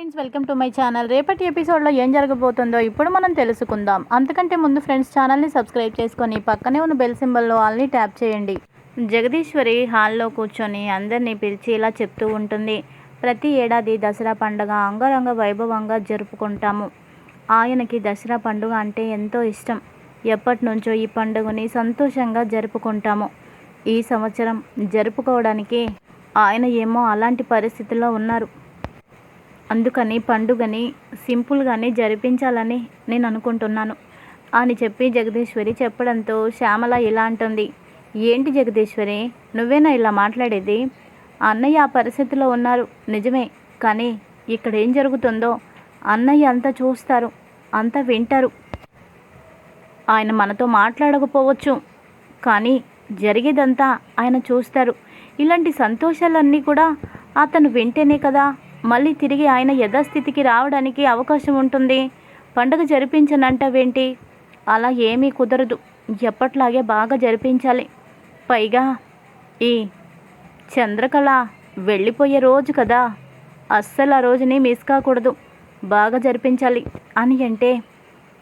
Friends welcome to my channel రేపటి ఎపిసోడ్లో ఏం జరగబోతుందో ఇప్పుడు మనం తెలుసుకుందాం. అంతకంటే ముందు ఫ్రెండ్స్ ఛానల్ని సబ్స్క్రైబ్ చేసుకొని పక్కనే ఉన్న బెల్ సింబల్లో ఆల్ని ట్యాప్ చేయండి. జగదీశ్వరి హాల్లో కూర్చొని అందరినీ పిలిచి ఇలా చెప్తూ ఉంటుంది. ప్రతి ఏడాది దసరా పండుగ అంగరంగ వైభవంగా జరుపుకుంటాము. ఆయనకి దసరా పండుగ అంటే ఎంతో ఇష్టం. ఎప్పటి నుంచో ఈ పండుగని సంతోషంగా జరుపుకుంటాము. ఈ సంవత్సరం జరుపుకోవడానికి ఆయన ఏమో అలాంటి పరిస్థితిలో ఉన్నారు. అందుకని పండుగని సింపుల్గానే జరిపించాలని నేను అనుకుంటున్నాను. అని చెప్పి జగదీశ్వరి చెప్పడంతో శ్యామల ఇలా అంటుంది. ఏంటి జగదీశ్వరి? నువ్వేనా ఇలా మాట్లాడేది? అన్నయ్య ఆ పరిస్థితిలో ఉన్నారు. నిజమే. కానీ ఇక్కడ ఏం జరుగుతుందో అన్నయ్య అంతా చూస్తారు. అంతా వింటారు. ఆయన మనతో మాట్లాడకపోవచ్చు. కానీ జరిగేదంతా ఆయన చూస్తారు. ఇలాంటి సంతోషాలన్నీ కూడా అతను వింటేనే కదా మళ్ళీ తిరిగి ఆయన యథాస్థితికి రావడానికి అవకాశం ఉంటుంది. పండుగ జరిపించనంటావేంటి? అలా ఏమీ కుదరదు. ఎప్పట్లాగే బాగా జరిపించాలి. పైగా ఈ చంద్రకళ వెళ్ళిపోయే రోజు కదా. అస్సలు ఆ రోజుని మిస్ కాకూడదు. బాగా జరిపించాలి అని అంటే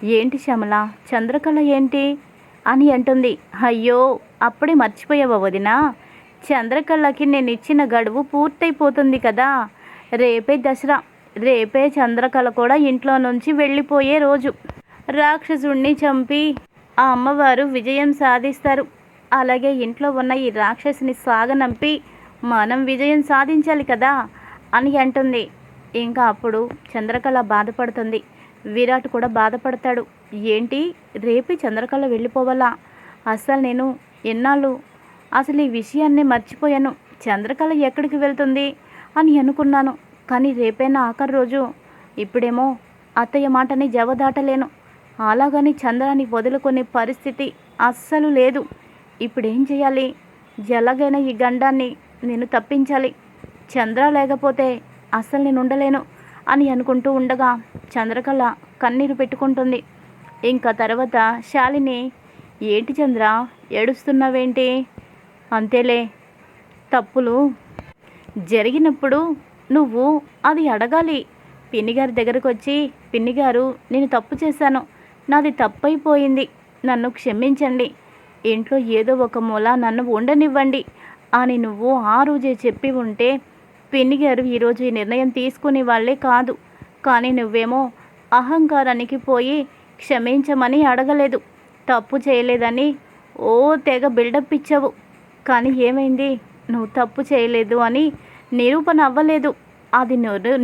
ఏంటి శ్యామల? చంద్రకళ ఏంటి అని అంటుంది. అయ్యో అప్పుడే మర్చిపోయావా వదినా? చంద్రకళకి నేను ఇచ్చిన గడువు పూర్తయిపోతుంది కదా. రేపే దసరా రేపే చంద్రకళ కూడా ఇంట్లో నుంచి వెళ్ళిపోయే రోజు. రాక్షసుణ్ణి చంపి ఆ అమ్మవారు విజయం సాధిస్తారు. అలాగే ఇంట్లో ఉన్న ఈ రాక్షసుని సాగనంపి మనం విజయం సాధించాలి కదా అని అంటుంది. ఇంకా అప్పుడు చంద్రకళ బాధపడుతుంది. విరాట్ కూడా బాధపడతాడు. ఏంటి? రేపే చంద్రకళ వెళ్ళిపోవాలా? అసలు నేను ఎన్నాళ్ళు అసలు ఈ విషయాన్ని మర్చిపోయాను. చంద్రకళ ఎక్కడికి వెళ్తుంది? అని అనుకున్నాను. కానీ రేపైనా ఆఖరి రోజు ఇప్పుడేమో అత్తయ్య మాటని జవదాటలేను. అలాగని చంద్రాన్ని వదులుకునే పరిస్థితి అస్సలు లేదు. ఇప్పుడేం చేయాలి? ఎలాగైనా ఈ గండాన్ని నేను తప్పించాలి. చంద్ర లేకపోతే అస్సలు నేను ఉండలేను అని అనుకుంటూ ఉండగా చంద్రకళ కన్నీరు పెట్టుకుంటుంది. ఇంకా తర్వాత శాలిని ఏంటి చంద్ర ఏడుస్తున్నావేంటి? అంతేలే తప్పులు జరిగినప్పుడు నువ్వు అది అడగాలి. పిన్నిగారి దగ్గరకు వచ్చి పిన్నిగారు నేను తప్పు చేశాను. నాది తప్పైపోయింది. నన్ను క్షమించండి. ఇంట్లో ఏదో ఒక మూల నన్ను ఉండనివ్వండి అని నువ్వు ఆ రోజే చెప్పి ఉంటే పిన్నిగారు ఈరోజు ఈ నిర్ణయం తీసుకునే వాళ్ళే కాదు. కానీ నువ్వేమో అహంకారానికి పోయి క్షమించమని అడగలేదు. తప్పు చేయలేదని ఓ తెగ బిల్డప్ ఇచ్చావు. కానీ ఏమైంది? నువ్వు తప్పు చేయలేదు అని నిరూపణ అవ్వలేదు. అది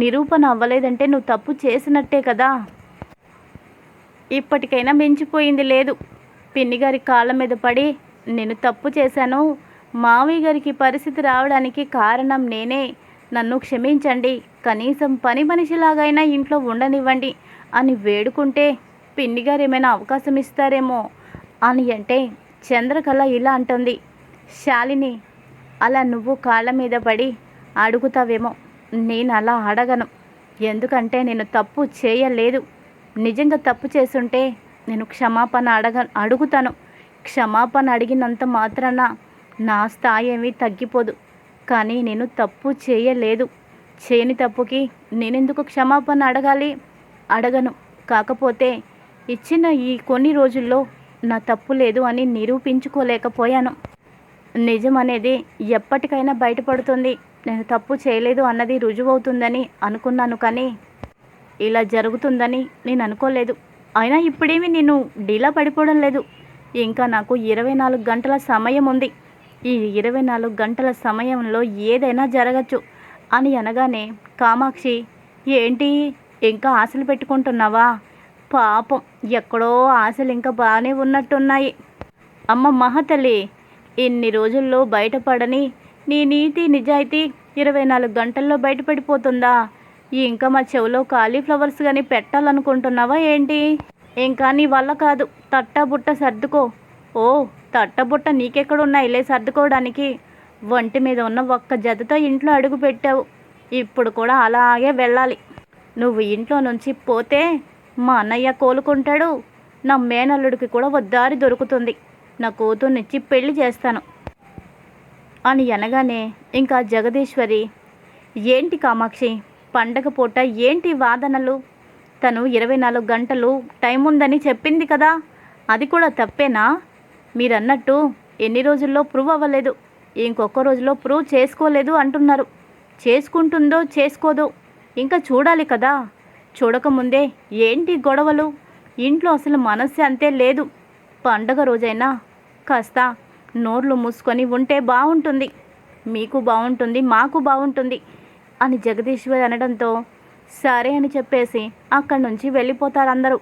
నిరూపణ అవ్వలేదంటే నువ్వు తప్పు చేసినట్టే కదా. ఇప్పటికైనా మించిపోయింది లేదు. పిన్ని గారి కాళ్ళ మీద పడి నేను తప్పు చేశాను. మావయ్య గారికి పరిస్థితి రావడానికి కారణం నేనే. నన్ను క్షమించండి. కనీసం పని మనిషిలాగైనా ఇంట్లో ఉండనివ్వండి అని వేడుకుంటే పిన్ని గారు ఏమైనా అవకాశం ఇస్తారేమో అని అంటే చంద్రకళ ఇలా అంటుంది. శాలిని అలా నువ్వు కాళ్ళ మీద పడి అడుగుతావేమో. నేను అలా అడగను. ఎందుకంటే నేను తప్పు చేయలేదు. నిజంగా తప్పు చేసుంటే నేను క్షమాపణ అడగ అడుగుతాను. క్షమాపణ అడిగినంత మాత్రాన నా స్థాయి ఏమీ తగ్గిపోదు. కానీ నేను తప్పు చేయలేదు. చేయని తప్పుకి నేనెందుకు క్షమాపణ అడగాలి? అడగను. కాకపోతే ఇచ్చిన ఈ కొన్ని రోజుల్లో నా తప్పు లేదు అని నిరూపించుకోలేకపోయాను. నిజం అనేది ఎప్పటికైనా బయటపడుతుంది. నేను తప్పు చేయలేదు అన్నది రుజువవుతుందని అనుకున్నాను కానీ ఇలా జరుగుతుందని నేను అనుకోలేదు. అయినా ఇప్పుడేమి నేను డీలా పడిపోవడం లేదు. ఇంకా నాకు ఇరవై నాలుగు గంటల సమయం ఉంది. ఈ ఇరవై నాలుగు గంటల సమయంలో ఏదైనా జరగచ్చు అని అనగానే కామాక్షి ఏంటి? ఇంకా ఆశలు పెట్టుకుంటున్నావా? పాపం ఎక్కడో ఆశలు ఇంకా బాగానే ఉన్నట్టున్నాయి. అమ్మ మహతల్లి ఇన్ని రోజుల్లో బయటపడని నీ నీతి నిజాయితీ ఇరవై నాలుగు గంటల్లో బయటపడిపోతుందా? ఇంకా మా చెవిలో కాలీఫ్లవర్స్ కానీ పెట్టాలనుకుంటున్నావా ఏంటి? ఇంకా నీ వల్ల కాదు. తట్టబుట్ట సర్దుకో. ఓ తట్టబుట్ట నీకెక్కడున్నాయిలే సర్దుకోవడానికి? ఒంటి మీద ఉన్న ఒక్క జతతో ఇంట్లో అడుగు పెట్టావు. ఇప్పుడు కూడా అలాగే వెళ్ళాలి. నువ్వు ఇంట్లో నుంచి పోతే మా అన్నయ్య కోలుకుంటాడు. నా మేనల్లుడికి కూడా ఓ దారి దొరుకుతుంది. నా కూతుర్నిచ్చి పెళ్ళి చేస్తాను. అని అనగానే ఇంకా జగదీశ్వరి ఏంటి కామాక్షి పండగ పూట ఏంటి వాదనలు? తను ఇరవై నాలుగు గంటలు టైం ఉందని చెప్పింది కదా అది కూడా తప్పేనా? మీరన్నట్టు ఎన్ని రోజుల్లో ప్రూవ్ అవ్వలేదు ఇంకొక రోజులో ప్రూవ్ చేసుకోలేదు అంటున్నారు. చేసుకుంటుందో చేసుకోదో ఇంకా చూడాలి కదా. చూడకముందే ఏంటి గొడవలు? ఇంట్లో అసలు మనస్సు అంతే లేదు. పండగ రోజైనా కాస్త నోర్లు మూసుకొని ఉంటే బాగుంటుంది మీకు బాగుంటుంది మాకు బాగుంటుంది అని జగదీశ్వర్ అనడంతో సరే అని చెప్పేసి అక్కడి నుంచి వెళ్ళిపోతారు అందరూ.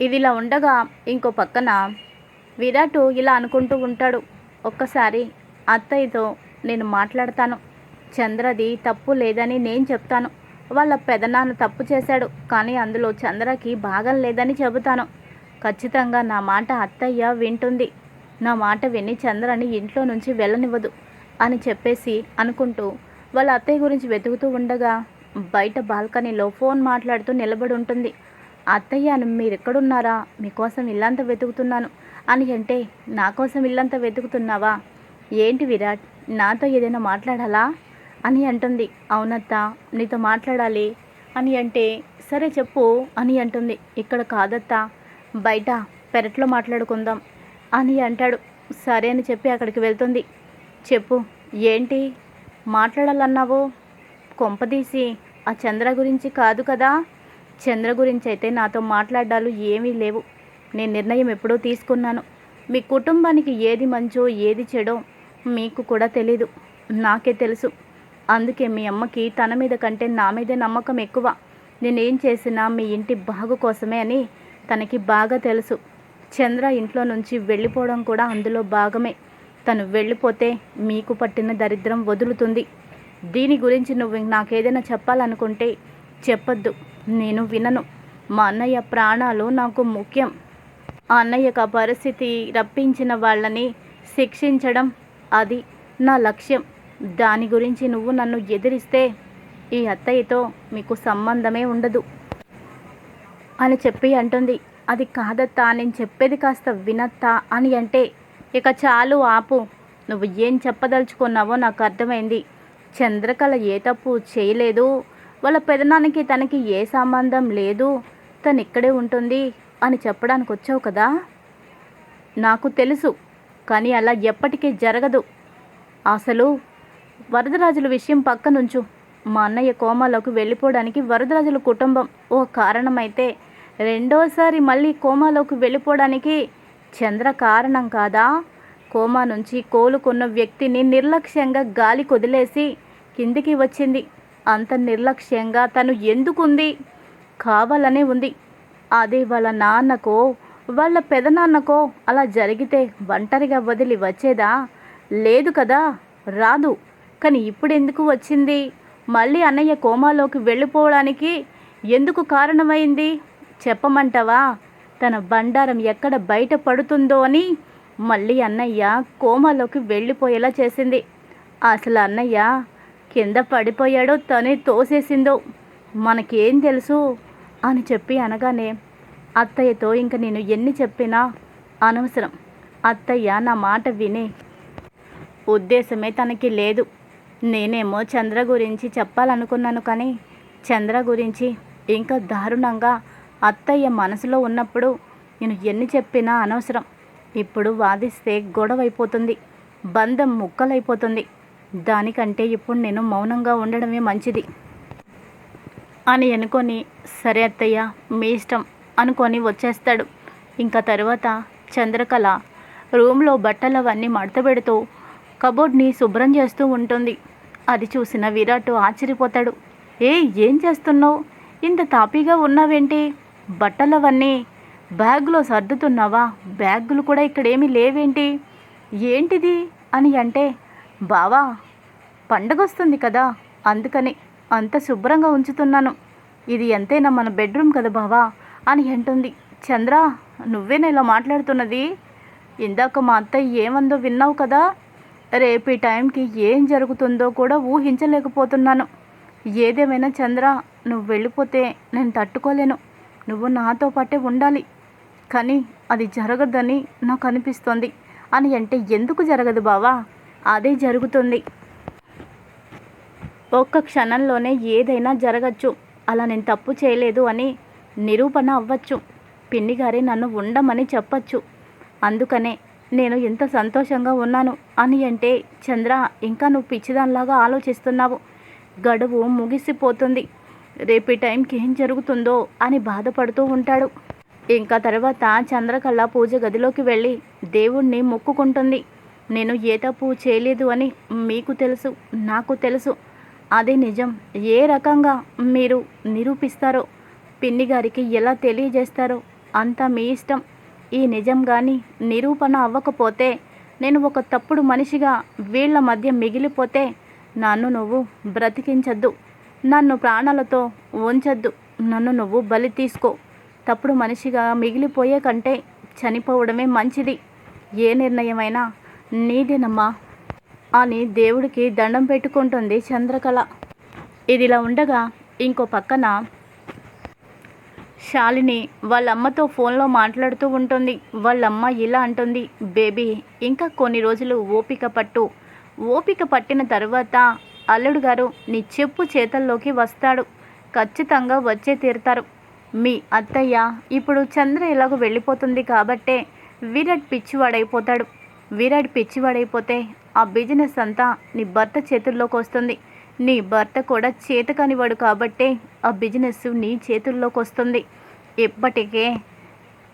ఇదిలా ఉండగా ఇంకో పక్కన విరాట్ ఇలా అనుకుంటూ ఉంటాడు. ఒక్కసారి అత్తయ్యతో నేను మాట్లాడతాను. చంద్రది తప్పు లేదని నేను చెప్తాను. వాళ్ళ పెదనాన్న తప్పు చేశాడు. కానీ అందులో చంద్రకి భాగం లేదని చెబుతాను. ఖచ్చితంగా నా మాట అత్తయ్య వింటుంది. నా మాట విని చంద్రని ఇంట్లో నుంచి వెళ్ళనివ్వదు అని చెప్పేసి అనుకుంటూ వాళ్ళ అత్తయ్య గురించి వెతుకుతూ ఉండగా బయట బాల్కనీలో ఫోన్ మాట్లాడుతూ నిలబడి ఉంటుంది. అత్తయ్య మీరు ఎక్కడున్నారా మీకోసం ఇల్లంతా వెతుకుతున్నాను. అని అంటే నా కోసం ఇల్లంతా వెతుకుతున్నావా? ఏంటి విరాట్ నాతో ఏదైనా మాట్లాడాలా? అని అంటుంది. అవునత్త నీతో మాట్లాడాలి. అని అంటే సరే చెప్పు అని అంటుంది. ఇక్కడ కాదత్తా. బయట పెరట్లో మాట్లాడుకుందాం అని అంటాడు. సరే అని చెప్పి అక్కడికి వెళ్తుంది. చెప్పు ఏంటి? మాట్లాడాలన్నావు? కొంపదీసి ఆ చంద్ర గురించి కాదు కదా? చంద్ర గురించి అయితే నాతో మాట్లాడాలు ఏమీ లేవు. నేను నిర్ణయం ఎప్పుడో తీసుకున్నాను. మీ కుటుంబానికి ఏది మంచో ఏది చెడో మీకు కూడా తెలీదు. నాకే తెలుసు. అందుకే మీ అమ్మకి తన మీద కంటే నా మీదే నమ్మకం ఎక్కువ. నేనేం చేసినా మీ ఇంటి బాగు కోసమే అని తనకి బాగా తెలుసు. చంద్ర ఇంట్లో నుంచి వెళ్ళిపోవడం కూడా అందులో భాగమే. తను వెళ్ళిపోతే మీకు పట్టిన దరిద్రం వదులుతుంది. దీని గురించి నువ్వు నాకేదైనా చెప్పాలనుకుంటే చెప్పొద్దు. నేను వినను. మా అన్నయ్య ప్రాణాలు నాకు ముఖ్యం. ఆ అన్నయ్యకు ఆ పరిస్థితి రప్పించిన వాళ్ళని శిక్షించడం అది నా లక్ష్యం. దాని గురించి నువ్వు నన్ను ఎదిరిస్తే ఈ అత్తయ్యతో మీకు సంబంధమే ఉండదు. అని చెప్పి అంటుంది. అది కాదత్తా నేను చెప్పేది కాస్త వినత్తా అని అంటే ఇక చాలు ఆపు. నువ్వు ఏం చెప్పదలుచుకున్నావో నాకు అర్థమైంది. చంద్రకళ ఏ తప్పు చేయలేదు. వాళ్ళ పెదనానికి తనకి ఏ సంబంధం లేదు. తను ఇక్కడే ఉంటుంది అని చెప్పడానికి వచ్చావు కదా? నాకు తెలుసు కానీ అలా ఎప్పటికీ జరగదు. అసలు వరదరాజుల విషయం పక్కనుంచు. మా అన్నయ్య కోమాలోకి వెళ్ళిపోవడానికి వరదరాజుల కుటుంబం ఓ కారణమైతే రెండోసారి మళ్ళీ కోమాలోకి వెళ్ళిపోవడానికి చంద్ర కారణం కాదా? కోమా నుంచి కోలుకున్న వ్యక్తిని నిర్లక్ష్యంగా గాలి కొదిలేసి కిందికి వచ్చింది. అంత నిర్లక్ష్యంగా తను ఎందుకుంది? కావాలనే ఉంది. అది వాళ్ళ నాన్నకో వాళ్ళ పెదనాన్నకో అలా జరిగితే ఒంటరిగా వదిలి వచ్చేదా? లేదు కదా? రాదు. కానీ ఇప్పుడు ఎందుకు వచ్చింది? మళ్ళీ అన్నయ్య కోమాలోకి వెళ్ళిపోవడానికి ఎందుకు కారణమైంది? చెప్పమంటావా? తన బండారం ఎక్కడ బయట పడుతుందో అని మళ్ళీ అన్నయ్య కోమాలోకి వెళ్ళిపోయేలా చేసింది. అసలు అన్నయ్య కింద పడిపోయాడో తనే తోసేసిందో మనకేం తెలుసు అని చెప్పి అనగానే అత్తయ్యతో ఇంక నేను ఎన్ని చెప్పినా అనవసరం. అత్తయ్య నా మాట వినే ఉద్దేశమే తనకి లేదు. నేనేమో చంద్ర గురించి చెప్పాలనుకున్నాను కానీ చంద్ర గురించి ఇంకా దారుణంగా అత్తయ్య మనసులో ఉన్నప్పుడు నేను ఎన్ని చెప్పినా అనవసరం. ఇప్పుడు వాదిస్తే గొడవ అయిపోతుంది బంధం ముక్కలైపోతుంది. దానికంటే ఇప్పుడు నేను మౌనంగా ఉండడమే మంచిది. అని అనుకొని సరే అత్తయ్య మీ ఇష్టం అనుకొని వచ్చేస్తాడు. ఇంకా తర్వాత చంద్రకళ రూమ్లో బట్టలు అవన్నీ మడతపెడుతూ కబోర్డ్ని శుభ్రం చేస్తూ ఉంటుంది. అది చూసిన విరాట్ ఆశ్చర్యపోతాడు. ఏ ఏం చేస్తున్నావు? ఇంత తాపీగా ఉన్నావేంటి? బట్టలవన్నీ బ్యాగ్లో సర్దుతున్నావా? బ్యాగులు కూడా ఇక్కడేమీ లేవేంటి? ఏంటిది అని అంటే బావా పండగ వస్తుంది కదా అందుకని అంత శుభ్రంగా ఉంచుతున్నాను. ఇది ఎంతైనా మన బెడ్రూమ్ కదా బావా అని అంటుంది. చంద్ర నువ్వేనా ఇలా మాట్లాడుతున్నది? ఇందాక మా అత్తయ్య ఏమందో విన్నావు కదా రేపు ఈ టైంకి ఏం జరుగుతుందో కూడా ఊహించలేకపోతున్నాను. ఏదేమైనా చంద్ర నువ్వు వెళ్ళిపోతే నేను తట్టుకోలేను. నువ్వు నాతో పాటే ఉండాలి. కానీ అది జరగదని నాకు అనిపిస్తోంది. అని అంటే ఎందుకు జరగదు బావా? అదే జరుగుతుంది. ఒక్క క్షణంలోనే ఏదైనా జరగచ్చు. అలా నేను తప్పు చేయలేదు అని నిరూపణ అవ్వచ్చు. పిన్నిగారి నన్ను ఉండమని చెప్పచ్చు. అందుకనే నేను ఎంత సంతోషంగా ఉన్నాను అని అంటే చంద్ర ఇంకా నువ్వు పిచ్చిదానిలాగా ఆలోచిస్తున్నావు. గడువు ముగిసిపోతుంది. రేపు టైంకి ఏం జరుగుతుందో అని బాధపడుతూ ఉంటాడు. ఇంకా తర్వాత చంద్రకళ పూజ గదిలోకి వెళ్ళి దేవుణ్ణి మొక్కుకుంటుంది. నేను ఏ తప్పు చేయలేదు అని మీకు తెలుసు నాకు తెలుసు. అది నిజం. ఏ రకంగా మీరు నిరూపిస్తారో పిన్ని గారికి ఎలా తెలియజేస్తారో అంతా మీ ఇష్టం. ఈ నిజం కానీ నిరూపణ అవ్వకపోతే నేను ఒక తప్పుడు మనిషిగా వీళ్ళ మధ్య మిగిలిపోతే నన్ను నువ్వు బ్రతికించద్దు. నన్ను ప్రాణాలతో ఉంచద్దు నన్ను నువ్వు బలి తీసుకో. తప్పుడు మనిషిగా మిగిలిపోయే కంటే చనిపోవడమే మంచిది. ఏ నిర్ణయమైనా నీదేనమ్మా. అని దేవుడికి దండం పెట్టుకుంటుంది చంద్రకళ. ఇదిలా ఉండగా ఇంకో పక్కన శాలిని వాళ్ళ అమ్మతో ఫోన్లో మాట్లాడుతూ ఉంటుంది. వాళ్ళమ్మ ఇలా అంటుంది బేబీ ఇంకా కొన్ని రోజులు ఓపిక పట్టు. ఓపిక పట్టిన తర్వాత అల్లుడు గారు నీ చెప్పు చేతల్లోకి వస్తాడు. ఖచ్చితంగా వచ్చే తీరుతారు. మీ అత్తయ్య ఇప్పుడు చంద్ర ఇలాగ వెళ్ళిపోతుంది కాబట్టే విరాట్ పిచ్చివాడైపోతాడు. విరాట్ పిచ్చివాడైపోతే ఆ బిజినెస్ అంతా నీ భర్త చేతుల్లోకి వస్తుంది. నీ భర్త కూడా చేతకానివాడు కాబట్టే ఆ బిజినెస్ నీ చేతుల్లోకి వస్తుంది. ఇప్పటికే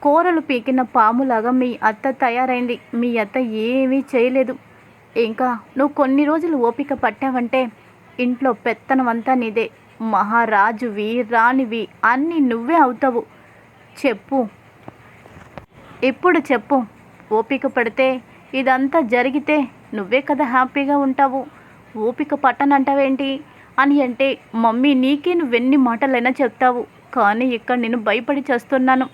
కూరలు పీకిన పాములాగా మీ అత్త తయారైంది. మీ అత్త ఏమీ చేయలేదు. ఇంకా నువ్వు కొన్ని రోజులు ఓపిక పట్టావంటే ఇంట్లో పెత్తనమంతా నీదే. మహారాజువి రాణివి అన్నీ నువ్వే అవుతావు. చెప్పు. ఇప్పుడు చెప్పు. ఓపిక పడితే ఇదంతా జరిగితే నువ్వే కదా హ్యాపీగా ఉంటావు. ఓపిక పట్టనంటావేంటి? అని అంటే మమ్మీ నీకే నువ్వెన్ని మాటలైనా చెప్తావు. కానీ ఇక్కడ నేను భయపడి చేస్తున్నాను.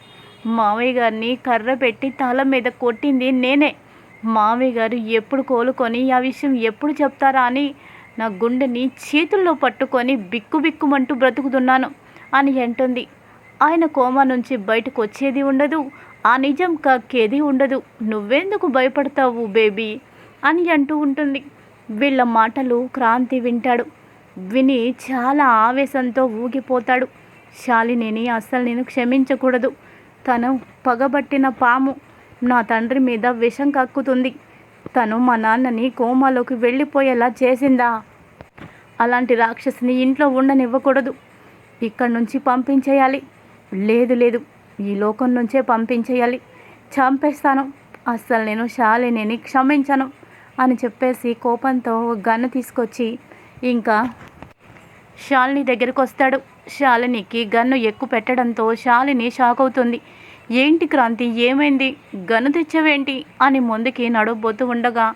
మామయ్య గారిని కర్ర పెట్టి తల మీద కొట్టింది నేనే. మావయ్య గారు ఎప్పుడు కోలుకొని ఆ విషయం ఎప్పుడు చెప్తారా అని నా గుండెని చేతుల్లో పట్టుకొని బిక్కుబిక్కుమంటూ బ్రతుకుతున్నాను అని అంటుంది. ఆయన కోమా నుంచి బయటకు వచ్చేది ఉండదు ఆ నిజం కక్కేది ఉండదు. నువ్వెందుకు భయపడతావు బేబీ అని అంటూ ఉంటుంది. వీళ్ళ మాటలు క్రాంతి వింటాడు. విని చాలా ఆవేశంతో ఊగిపోతాడు. శాలినిని అస్సలు నేను క్షమించకూడదు. తను పగబట్టిన పాము. నా తండ్రి మీద విషం కక్కుతుంది. తను మా నాన్నని కోమాలోకి వెళ్ళిపోయేలా చేసిందా? అలాంటి రాక్షసిని ఇంట్లో ఉండనివ్వకూడదు. ఇక్కడి నుంచి పంపించేయాలి. లేదు లేదు. ఈ లోకం నుంచే పంపించేయాలి. చంపేస్తాను. అస్సలు నేను శాలినిని క్షమించను అని చెప్పేసి కోపంతో గన్ను తీసుకొచ్చి ఇంకా శాలిని దగ్గరికి వస్తాడు. శాలినికి గన్ను ఎక్కువ పెట్టడంతో శాలిని షాక్ అవుతుంది ఏంటి క్రాంతి ఏమైంది? గను తెచ్చావేంటి? అని ముందుకి నడవబోతూ ఉండగా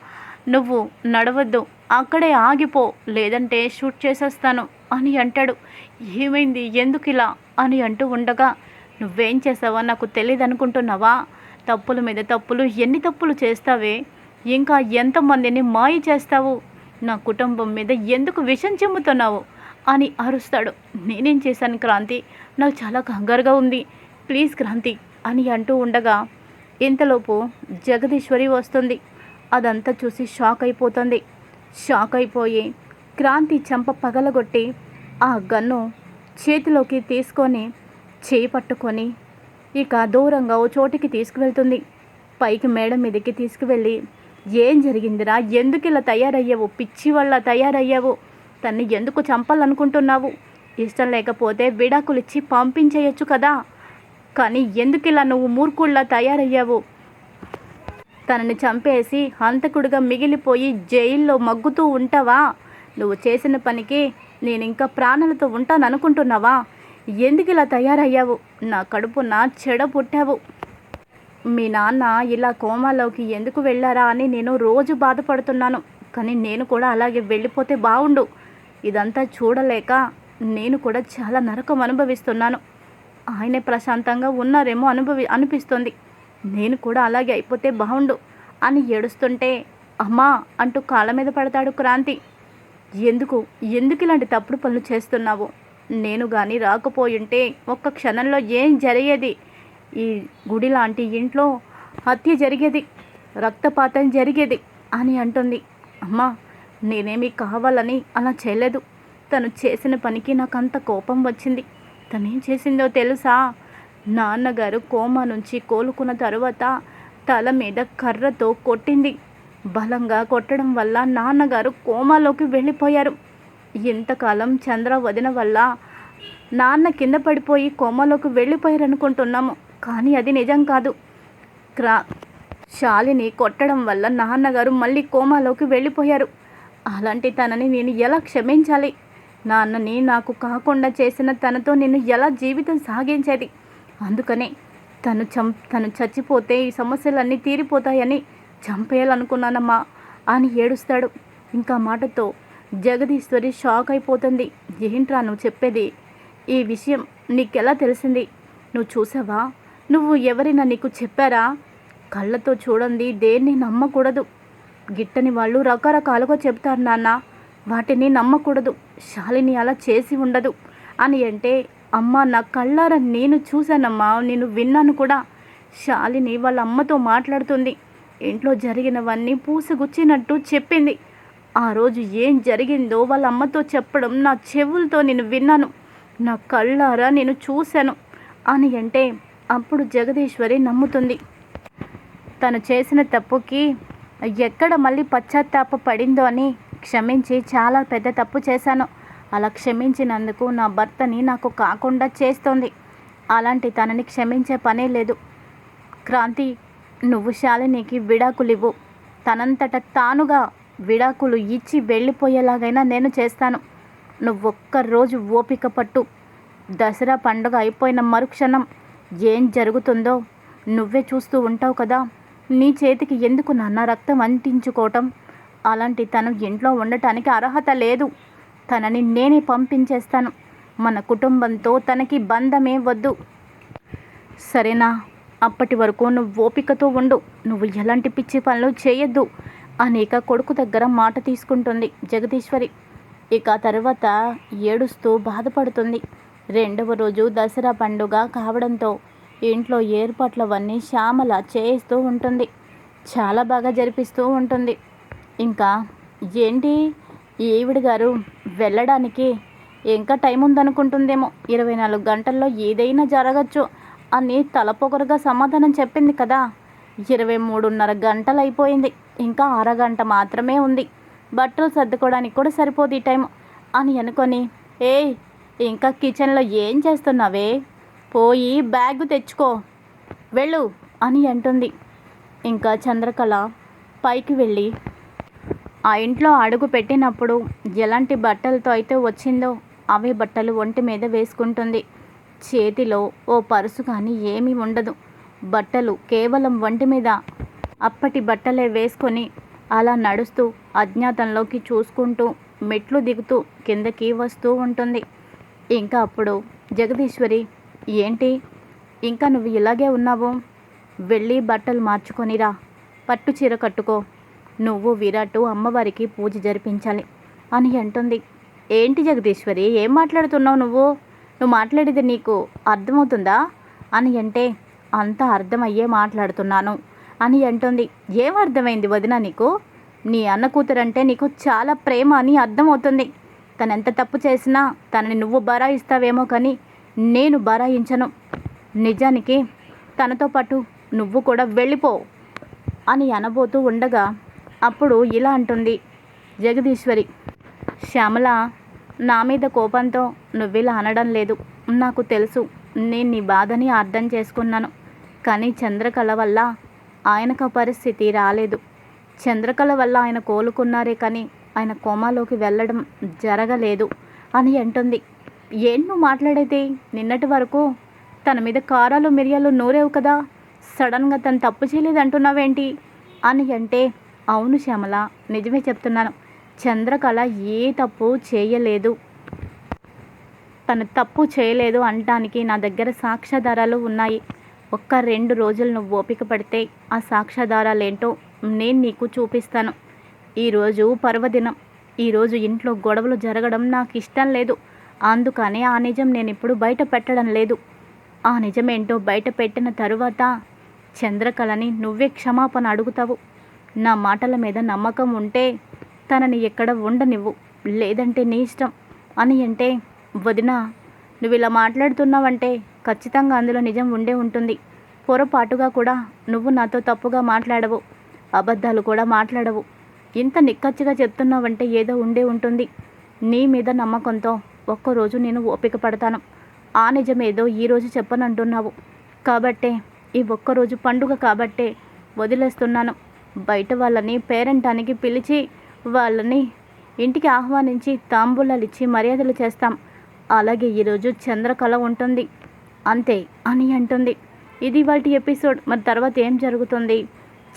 నువ్వు నడవద్దు అక్కడే ఆగిపో లేదంటే షూట్ చేసేస్తాను అని అంటాడు. ఏమైంది? ఎందుకు ఇలా? అని అంటూ ఉండగా నువ్వేం చేసావా నాకు తెలియదు అనుకుంటున్నావా తప్పుల మీద తప్పులు ఎన్ని తప్పులు చేస్తావే? ఇంకా ఎంతమందిని మాయ చేస్తావు? నా కుటుంబం మీద ఎందుకు విషం చెమ్ముతున్నావు? అని అరుస్తాడు. నేనేం చేశాను క్రాంతి? నాకు చాలా కంగారుగా ఉంది. ప్లీజ్ క్రాంతి అని అంటూ ఉండగా ఇంతలోపు జగదీశ్వరి వస్తుంది. అదంతా చూసి షాక్ అయిపోతుంది. షాక్ అయిపోయి క్రాంతి చెంప పగలగొట్టి ఆ గన్ను చేతిలోకి తీసుకొని చేయి పట్టుకొని ఇక దూరంగా ఓ చోటికి తీసుకువెళ్తుంది. పైకి మేడ మీదకి తీసుకువెళ్ళి ఏం జరిగిందిరా? ఎందుకు ఇలా తయారయ్యావు? పిచ్చి వల్ల తయారయ్యావు? తన్ని ఎందుకు చంపాలనుకుంటున్నావు? ఇష్టం లేకపోతే విడాకులు ఇచ్చి పంపించేయచ్చు కదా? కానీ ఎందుకు ఇలా నువ్వు మూర్ఖుల్లా తయారయ్యావు? తనని చంపేసి హంతకుడిగా మిగిలిపోయి జైల్లో మగ్గుతూ ఉంటావా? నువ్వు చేసిన పనికి నేను ఇంకా ప్రాణాలతో ఉంటాను అనుకుంటున్నావా ఎందుకు ఇలా తయారయ్యావు? నా కడుపున చెడ పుట్టావు. మీ నాన్న ఇలా కోమాలోకి ఎందుకు వెళ్ళారా అని నేను రోజు బాధపడుతున్నాను. కానీ నేను కూడా అలాగే వెళ్ళిపోతే బాగుండు ఇదంతా చూడలేక నేను కూడా చాలా నరకం అనుభవిస్తున్నాను. ఆయనే ప్రశాంతంగా ఉన్నారేమో అనుభవి అనిపిస్తుంది. నేను కూడా అలాగే అయిపోతే బాగుండు అని ఏడుస్తుంటే అమ్మా అంటూ కాళ్ళ మీద పడతాడు క్రాంతి. ఎందుకు? ఎందుకు ఇలాంటి తప్పుడు పనులు చేస్తున్నావు? నేను కానీ రాకపోయుంటే ఒక్క క్షణంలో ఏం జరిగేది? ఈ గుడి లాంటి ఇంట్లో హత్య జరిగేది రక్తపాతం జరిగేది అని అంటుంది. అమ్మా నేనేమి కావాలని అలా చేయలేదు. తను చేసిన పనికి నాకు అంత కోపం వచ్చింది. తను ఏం చేసిందో తెలుసా? నాన్నగారు కోమా నుంచి కోలుకున్న తరువాత తల మీద కర్రతో కొట్టింది. బలంగా కొట్టడం వల్ల నాన్నగారు కోమాలోకి వెళ్ళిపోయారు. ఇంతకాలం చంద్ర వదిన వల్ల నాన్న కింద పడిపోయి కోమాలోకి వెళ్ళిపోయారు అనుకుంటున్నాము కానీ అది నిజం కాదు. క్రా శాలిని కొట్టడం వల్ల నాన్నగారు మళ్ళీ కోమాలోకి వెళ్ళిపోయారు. అలాంటి తనని నేను ఎలా క్షమించాలి? నాన్నని నాకు కాకుండా చేసిన తనతో నేను ఎలా జీవితం సాగించేది? అందుకనే తను చం తను చచ్చిపోతే ఈ సమస్యలన్నీ తీరిపోతాయని చంపేయాలనుకున్నానమ్మా అని ఏడుస్తాడు. ఇంకా మాటతో జగదీశ్వరి షాక్ అయిపోతుంది. ఏంట్రా నువ్వు చెప్పేది? ఈ విషయం నీకెలా తెలిసింది? నువ్వు చూసావా? నువ్వు ఎవరైనా నీకు చెప్పారా? కళ్ళతో చూడండి దేన్ని నమ్మకూడదు. గిట్టని వాళ్ళు రకరకాలుగా చెప్తారు నాన్న. వాటిని నమ్మకూడదు. శాలిని అలా చేసి ఉండదు. అని అంటే అమ్మ నా కళ్ళారా నేను చూశానమ్మా నేను విన్నాను కూడా. శాలిని వాళ్ళ అమ్మతో మాట్లాడుతుంది. ఇంట్లో జరిగినవన్నీ పూసగుచ్చినట్టు చెప్పింది. ఆ రోజు ఏం జరిగిందో వాళ్ళ అమ్మతో చెప్పడం నా చెవులతో నేను విన్నాను. నా కళ్ళారా నేను చూశాను. అని అంటే అప్పుడు జగదీశ్వరి నమ్ముతుంది. తను చేసిన తప్పుకి ఎక్కడ మళ్ళీ పశ్చాత్తాప పడిందో అని క్షమించి చాలా పెద్ద తప్పు చేశాను. అలా క్షమించినందుకు నా భర్తని నాకు కాకుండా చేస్తోంది. అలాంటి తనని క్షమించే పనే లేదు. క్రాంతి నువ్వు శాలినికి విడాకులు ఇవ్వు తనంతట తానుగా విడాకులు ఇచ్చి వెళ్ళిపోయేలాగైనా నేను చేస్తాను. నువ్వొక్కరోజు ఓపిక పట్టు. దసరా పండుగ అయిపోయిన మరుక్షణం ఏం జరుగుతుందో నువ్వే చూస్తూ ఉంటావు కదా. నీ చేతికి ఎందుకు నాన్న రక్తం అంటించుకోవటం? అలాంటి తను ఇంట్లో ఉండటానికి అర్హత లేదు. తనని నేనే పంపించేస్తాను. మన కుటుంబంతో తనకి బంధమే వద్దు. సరేనా? అప్పటి వరకు నువ్వు ఓపికతో ఉండు. నువ్వు ఎలాంటి పిచ్చి పనులు చేయొద్దు. అనేక కొడుకు దగ్గర మాట తీసుకుంటుంది జగదీశ్వరి. ఇక తర్వాత ఏడుస్తూ బాధపడుతుంది. రెండవ రోజు దసరా పండుగ కావడంతో ఇంట్లో ఏర్పాట్లవన్నీ శ్యామల చేయిస్తూ ఉంటుంది. చాలా బాగా జరిపిస్తూ ఉంటుంది. ఇంకా ఏంటి? ఈవిడ గారు వెళ్ళడానికి ఇంకా టైం ఉందనుకుంటుందేమో. ఇరవై నాలుగు గంటల్లో ఏదైనా జరగచ్చు అని తలపొగరుగా సమాధానం చెప్పింది కదా. ఇరవై మూడున్నర గంటలు అయిపోయింది. ఇంకా అరగంట మాత్రమే ఉంది. బట్టలు సర్దుకోవడానికి కూడా సరిపోదు ఈ టైం అని అనుకొని ఏ ఇంకా కిచెన్లో ఏం చేస్తున్నావే? పోయి బ్యాగ్ తెచ్చుకో. వెళ్ళు అని అంటుంది. ఇంకా చంద్రకళ పైకి వెళ్ళి ఆ ఇంట్లో అడుగు పెట్టినప్పుడు ఎలాంటి బట్టలతో అయితే వచ్చిందో అవే బట్టలు ఒంటి మీద వేసుకుంటుంది. చేతిలో ఓ పరుసు కానీ ఏమీ ఉండదు. బట్టలు కేవలం ఒంటి మీద. అప్పటి బట్టలే వేసుకొని అలా నడుస్తూ అజ్ఞాతంలోకి చూసుకుంటూ మెట్లు దిగుతూ కిందకి వస్తూ ఉంటుంది. ఇంకా అప్పుడు జగదీశ్వరి ఏంటి? ఇంకా నువ్వు ఇలాగే ఉన్నావు? వెళ్ళి బట్టలు మార్చుకొనిరా పట్టు చీర కట్టుకో. నువ్వు విరాట్ అమ్మవారికి పూజ జరిపించాలి అని అంటుంది. ఏంటి జగదీశ్వరి ఏం మాట్లాడుతున్నావు నువ్వు? నువ్వు మాట్లాడేది నీకు అర్థమవుతుందా? అని అంటే అంత అర్థమయ్యే మాట్లాడుతున్నాను అని అంటుంది. ఏం అర్థమైంది వదిన నీకు? నీ అన్న కూతురంటే నీకు చాలా ప్రేమ అని అర్థమవుతుంది. తను ఎంత తప్పు చేసినా తనని నువ్వు బరాయిస్తావేమో కానీ నేను బరాయించను. నిజానికి తనతో పాటు నువ్వు కూడా వెళ్ళిపో అని అనబోతూ ఉండగా అప్పుడు ఇలా అంటుంది. జగదీశ్వరి శ్యామల నా మీద కోపంతో నువ్విలా అనడం లేదు. నాకు తెలుసు నేను నీ బాధని అర్థం చేసుకున్నాను. కానీ చంద్రకళ వల్ల ఆయనకు పరిస్థితి రాలేదు. చంద్రకళ వల్ల ఆయన కోలుకున్నారే కానీ ఆయన కోమాలోకి వెళ్ళడం జరగలేదు అని అంటుంది. ఏం నువ్వు మాట్లాడేది? నిన్నటి వరకు తన మీద కారాలు మిరియాలు నూరేవు కదా. సడన్గా తను తప్పు చేయలేదు అంటున్నావేంటి అని అంటే అవును శ్యామల నిజమే చెప్తున్నాను. చంద్రకళ ఏ తప్పు చేయలేదు. తను తప్పు చేయలేదు అనటానికి నా దగ్గర సాక్ష్యాధారాలు ఉన్నాయి. ఒక్క రెండు రోజులు నువ్వు ఓపిక పడితే ఆ సాక్ష్యాధారాలు ఏంటో నేను నీకు చూపిస్తాను. ఈరోజు పర్వదినం. ఈరోజు ఇంట్లో గొడవలు జరగడం నాకు ఇష్టం లేదు. అందుకనే ఆ నిజం నేను ఇప్పుడు బయట పెట్టడం లేదు. ఆ నిజమేంటో బయట పెట్టిన తరువాత చంద్రకళని నువ్వే క్షమాపణ అడుగుతావు. నా మాటల మీద నమ్మకం ఉంటే తనని ఎక్కడ ఉండనివ్వు. లేదంటే నీ ఇష్టం. అని అంటే వదిన నువ్వు ఇలా మాట్లాడుతున్నావంటే ఖచ్చితంగా అందులో నిజం ఉండే ఉంటుంది. పొరపాటుగా కూడా నువ్వు నాతో తప్పుగా మాట్లాడవు. అబద్ధాలు కూడా మాట్లాడవు. ఇంత నిక్కచ్చిగా చెప్తున్నావంటే ఏదో ఉండే ఉంటుంది. నీ మీద నమ్మకంతో ఒక్కరోజు నేను ఓపిక పడతాను. ఆ నిజమేదో ఈరోజు చెప్పనంటున్నావు. కాబట్టే ఈ ఒక్కరోజు పండుగ కాబట్టే వదిలేస్తున్నాను. బయట వాళ్ళని పేరెంటానికి పిలిచి వాళ్ళని ఇంటికి ఆహ్వానించి తాంబూలాలు ఇచ్చి మర్యాదలు చేస్తాం. అలాగే ఈరోజు చంద్రకళ ఉంటుంది. అంతే అని అంటుంది. ఇది వాటి ఎపిసోడ్. మరి తర్వాత ఏం జరుగుతుంది?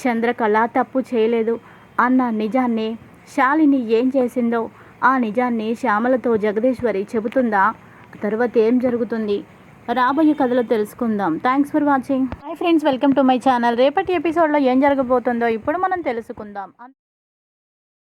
చంద్రకళ తప్పు చేయలేదు అన్న నిజాన్ని శాలిని ఏం చేసిందో ఆ నిజాన్ని శ్యామలతో జగదీశ్వరి చెబుతుందా? తర్వాత ఏం జరుగుతుంది? రాబోయే కథలో తెలుసుకుందాం. Thanks for watching hi friends welcome to my channel రేపటి ఎపిసోడ్లో ఏం జరగబోతుందో ఇప్పుడు మనం తెలుసుకుందాం.